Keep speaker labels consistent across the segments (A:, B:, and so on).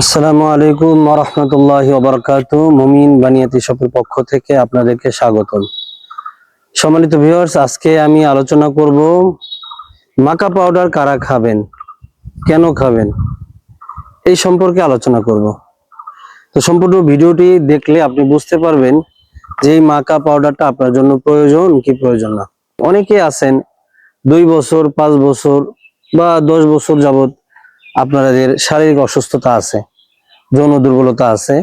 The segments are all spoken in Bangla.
A: আসসালামু আলাইকুম রহমতুল্লাহ ওবরকাত মুমিন বানিয়াতি শপের পক্ষ থেকে আপনাদেরকে স্বাগত সম্মানিত ভিউয়ার্স, আজকে আমি আলোচনা করব, মাকা পাউডার কারা খাবেন, কেন খাবেন, এই সম্পর্কে আলোচনা করব। তো সম্পূর্ণ ভিডিওটি দেখলে আপনি বুঝতে পারবেন যে এই মাকা পাউডারটা আপনার জন্য প্রয়োজন কি প্রয়োজন না। অনেকে আছেন দুই বছর, পাঁচ বছর বা দশ বছর যাবত আপনাদের শারীরিক অসুস্থতা আছে, যৌন দুর্বলতা আছে,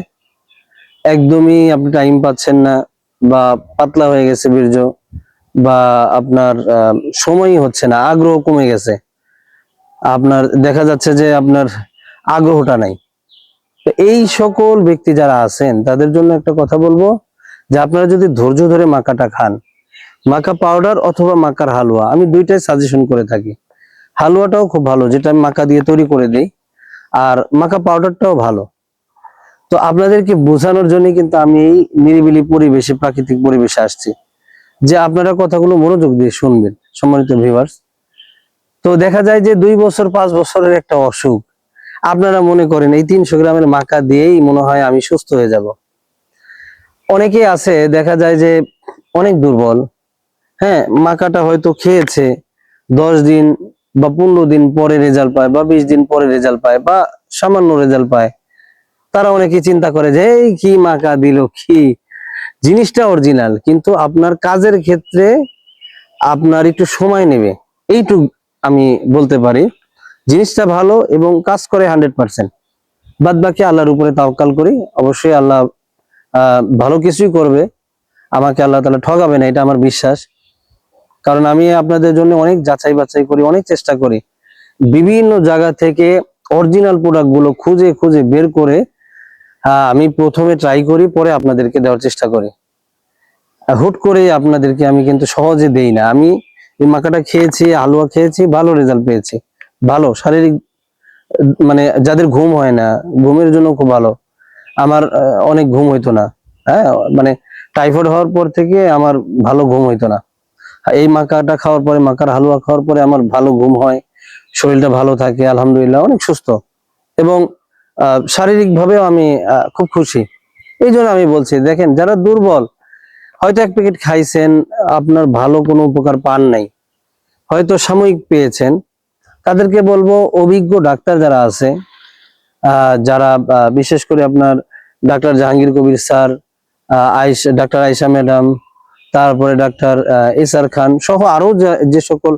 A: একদমই আপনি টাইম পাচ্ছেন না বা পাতলা হয়ে গেছে বীর্য বা আপনার সময়ই হচ্ছে না, আগ্রহ কমে গেছে। আপনার, দেখা যাচ্ছে যে আপনার আগ্রহটা নাই। এই সকল ব্যক্তি যারা আছেন, তাদের জন্য একটা কথা বলব যে আপনারা যদি ধৈর্য ধরে মাকাটা খান, মাকা পাউডার অথবা মাকার হালুয়া, আমি দুইটাই সাজেশন করে থাকি। হালুয়াটাও খুব ভালো, যেটা আমি মাকা দিয়ে তৈরি করে দিই। আর মাকা পাউডারটাও ভালো। তো আপনাদেরকে বোঝানোর জন্য কিন্তু আমি এই নিরিবিলি পরিবেশে, প্রাকৃতিক পরিবেশে আসছি। যে আপনারা কথাগুলো মনোযোগ দিয়ে শুনবেন, সম্মানিত ভিউয়ার্স তো দেখা যায় যে দুই বছর, পাঁচ বছরের একটা অসুখ। আপনারা মনে করেন এই তিনশো গ্রামের মাকা দিয়েই মনে হয় আমি সুস্থ হয়ে যাব। অনেকেই আছে, দেখা যায় যে অনেক দুর্বল। হ্যাঁ মাকাটা হয়তো খেয়েছে, দশ দিন বা পনেরো দিন পরে রেজাল্ট পায় বা বিশ দিন পরে রেজাল্ট পায় বা সামান্য রেজাল্ট পায়, তারা অনেকে চিন্তা করে যে, এই কি মাকা দিল, কি? জিনিসটা অরিজিনাল কিন্তু আপনার কাজের ক্ষেত্রে আপনার একটু সময় নেবে। এইটুক আমি বলতে পারি। জিনিসটা ভালো এবং কাজ করে হান্ড্রেড পার্সেন্ট বাদ বাকি আল্লাহর উপরে তাওকাল করি। অবশ্যই আল্লাহ ভালো কিছুই করবে। আমাকে আল্লাহ তালা ঠকাবে না, এটা আমার বিশ্বাস। কারণ আমি আপনাদের জন্য অনেক যাচাই বাছাই করি, অনেক চেষ্টা করি। বিভিন্ন জায়গা থেকে অরিজিনাল প্রোডাক্টগুলো খুঁজে খুঁজে বের করে আমি প্রথমে ট্রাই করি, পরে আপনাদেরকে দেওয়ার চেষ্টা করি। হুট করে আপনাদেরকে আমি কিন্তু সহজে দেই না। আমি এই মাকাটা খেয়েছি, হালুয়া খেয়েছি, ভালো রেজাল্ট পেয়েছি। ভালো, শারীরিক মানে যাদের ঘুম হয় না, ঘুমের জন্য খুব ভালো। আমার অনেক ঘুম হইতো না। হ্যাঁ মানে টাইফয়েড হওয়ার পর থেকে আমার ভালো ঘুম হইতো না। এই মাকাটা খাওয়ার পরে, মাকার হালুয়া খাওয়ার পরে আমার ভালো ঘুম হয়, শরীরটা ভালো থাকে, আলহামদুলিল্লাহ, অনেক সুস্থ। এবং শারীরিক ভাবেও আমি খুব খুশি। এই জন্য আমি বলছি, দেখেন, যারা দুর্বল, হয়তো এক প্যাকেট খাইছেন, আপনার ভালো কোনো উপকার পান নাই। হয়তো সাময়িক পেয়েছেন। তাদেরকে বলব, অভিজ্ঞ ডাক্তার যারা আছে যারা বিশেষ করে আপনার ডাক্তার জাহাঙ্গীর কবির স্যার আয়েশ, ডাক্তার আয়েশা ম্যাডাম তারপরে ডাক্তার এস আর খান সহ আরও যে- সকল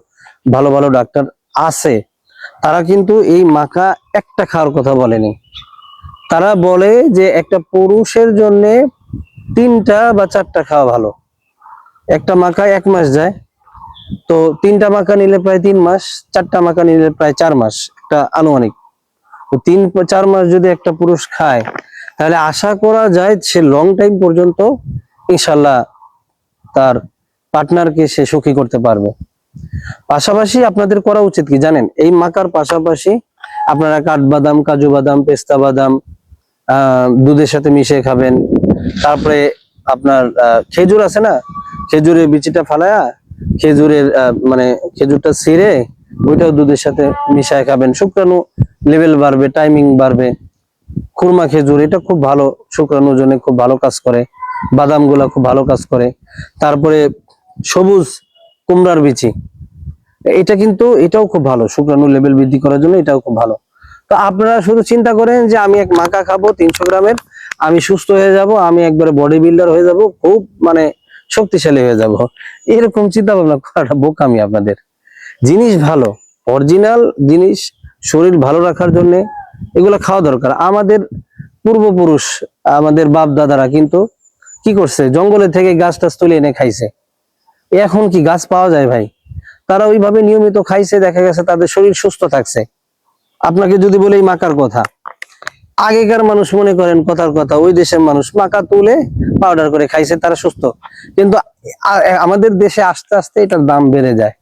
A: ভালো ভালো ডাক্তার আছে, তারা কিন্তু এই মাকা একটা খাওয়ার কথা বলেনি। তারা বলে যে একটা পুরুষের জন্য তিনটা বা চারটা খাওয়া ভালো। একটা মাকা এক মাস যায়, তো তিনটা মাখা নিলে প্রায় তিন মাস, চারটা মাখা নিলে প্রায় চার মাস, একটা আনুমানিক। তো তিন, চার মাস যদি একটা পুরুষ খায়, তাহলে আশা করা যায় সে লং টাইম পর্যন্ত ইনশাল্লাহ তার পার্টনারকে সে সুখী করতে পারবে। পাশাপাশি আপনাদের করা উচিত কি জানেন? এই মাকার পাশাপাশি আপনারা কাঠবাদাম কাজু বাদাম পেস্তা বাদাম দুধের সাথে মিশিয়ে খাবেন। তারপরে আপনার খেজুর আছে না? খেজুরের বিচিটা ফালায়া, খেজুরের মানে খেজুরটা ছিঁড়ে ওইটাও দুধের সাথে মিশায় খাবেন। শুক্রাণু লেভেল বাড়বে টাইমিং বাড়বে। খুরমা খেজুর, এটা খুব ভালো, শুক্রাণুর জন্য খুব ভালো কাজ করে। বাদামগুলা খুব ভালো কাজ করে। তারপরে সবুজ কুমড়ার বিচি। এটা কিন্তু, এটাও খুব ভালো, শুক্রাণু লেভেল বৃদ্ধি করার জন্য এটাও খুব ভালো। তো আপনারা শুধু চিন্তা করেন যে আমি এক মাকা খাব তিনশো গ্রামের, আমি সুস্থ হয়ে যাব, আমি একবারে বডি বিল্ডার হয়ে যাব, খুব মানে শক্তিশালী হয়ে যাব। এরকম চিন্তা ভাবনা করাটা বোকামি আপনাদের। জিনিস ভালো অরিজিনাল জিনিস, শরীর ভালো রাখার জন্য এগুলো খাওয়া দরকার। আমাদের পূর্বপুরুষ, আমাদের বাপ দাদারা কিন্তু কি করছে? জঙ্গলে থেকে গাছ টাছ তুলে এনে খাইছে। এখন কি গাছ পাওয়া যায় ভাই? তারা ওইভাবে নিয়মিত খাইছে, দেখা গেছে তাদের শরীর সুস্থ থাকছে। আপনাকে যদি বলে মাকার কথা, আগেকার মানুষ মনে করেন কথার কথা, ওই দেশের মানুষ মাকা তুলে পাউডার করে খাইছে, তারা সুস্থ। কিন্তু আমাদের দেশে আস্তে আস্তে এটার দাম বেড়ে যায়।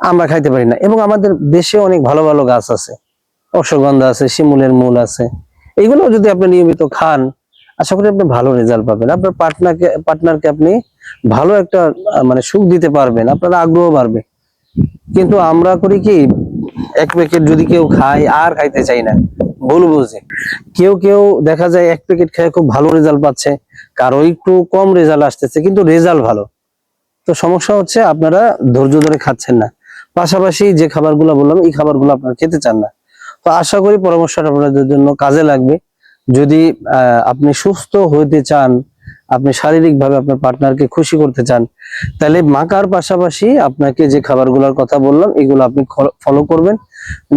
A: আমরা খাইতে পারি না। এবং আমাদের দেশে অনেক ভালো ভালো গাছ আছে। অশ্বগন্ধা আছে, শিমুলের মূল আছে। এইগুলো যদি আপনি নিয়মিত খান আশা করি আপনি ভালো রেজাল্ট পাবেন। আপনার পার্টনারকে পার্টনারকে আপনি ভালো একটা মানে সুখ দিতে পারবেন, আপনার আগ্রহ বাড়বে। কিন্তু আমরা করি কি, এক প্যাকেট যদি কেউ খায়, আর খাইতে চাই না, ভুল বুঝে। কেউ কেউ দেখা যায় এক প্যাকেট খেয়ে খুব ভালো রেজাল্ট পাচ্ছে, কারও একটু কম রেজাল্ট আসতেছে, কিন্তু রেজাল্ট ভালো। তো সমস্যা হচ্ছে আপনারা ধৈর্য ধরে খাচ্ছেন না। পাশাপাশি যে খাবারগুলো বললাম, এই খাবারগুলো আপনারা খেতে চান না। তো আশা করি পরামর্শটা আপনাদের জন্য কাজে লাগবে। যদি আপনি সুস্থ হতে চান, আপনি শারীরিকভাবে আপনার পার্টনারকে খুশি করতে চান, তাহলে মাকার পাশাপাশি আপনাকে যে খাবারগুলোর কথা বললাম, এগুলো আপনি ফলো করবেন,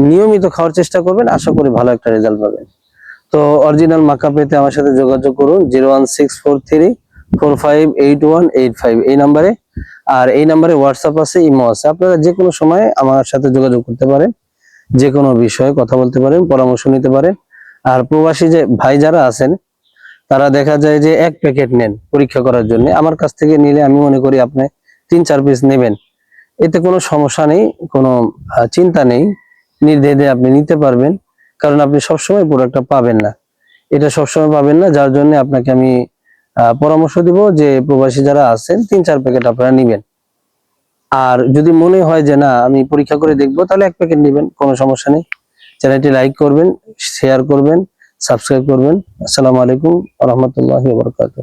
A: নিয়মিত খাওয়ার চেষ্টা করবেন, আশা করি ভালো একটা রেজাল্ট পাবেন। তো অরিজিনাল মাকা পেতে আমার সাথে যোগাযোগ করুন, zero one six four three four five eight one eight five. এই নাম্বারে, আর এই নাম্বারে হোয়াটসঅ্যাপ আছে, ইমো আছে। আপনারা যে কোনো সময় আমার সাথে যোগাযোগ করতে পারেন, যে কোনো বিষয়ে কথা বলতে পারেন, পরামর্শ নিতে পারেন। আর প্রবাসী যে ভাই যারা আছেন, তারা দেখা যায় যে এক প্যাকেট নেন পরীক্ষা করার জন্য। আমার কাছ থেকে নিলে আমি মনে করি আপনি তিন চার পিস নেবেন। এতে কোনো সমস্যা নেই, কোনো চিন্তা নেই। নির্দ্বিধে আপনি নিতে পারবেন, কারণ আপনি সবসময় প্রোডাক্টটা পাবেন না। এটা সবসময় পাবেন না, যার জন্য আপনাকে আমি পরামর্শ দিব যে প্রবাসী যারা আছেন, তিন চার প্যাকেট আপনারা নিবেন। আর যদি মনে হয় যে না, আমি পরীক্ষা করে দেখব, তাহলে এক প্যাকেট নেবেন, কোনো সমস্যা নেই। চ্যানেলটি লাইক করবেন শেয়ার করবেন সাবস্ক্রাইব করবেন। আসসালামু আলাইকুম রহমতুল্লাহ বরকাত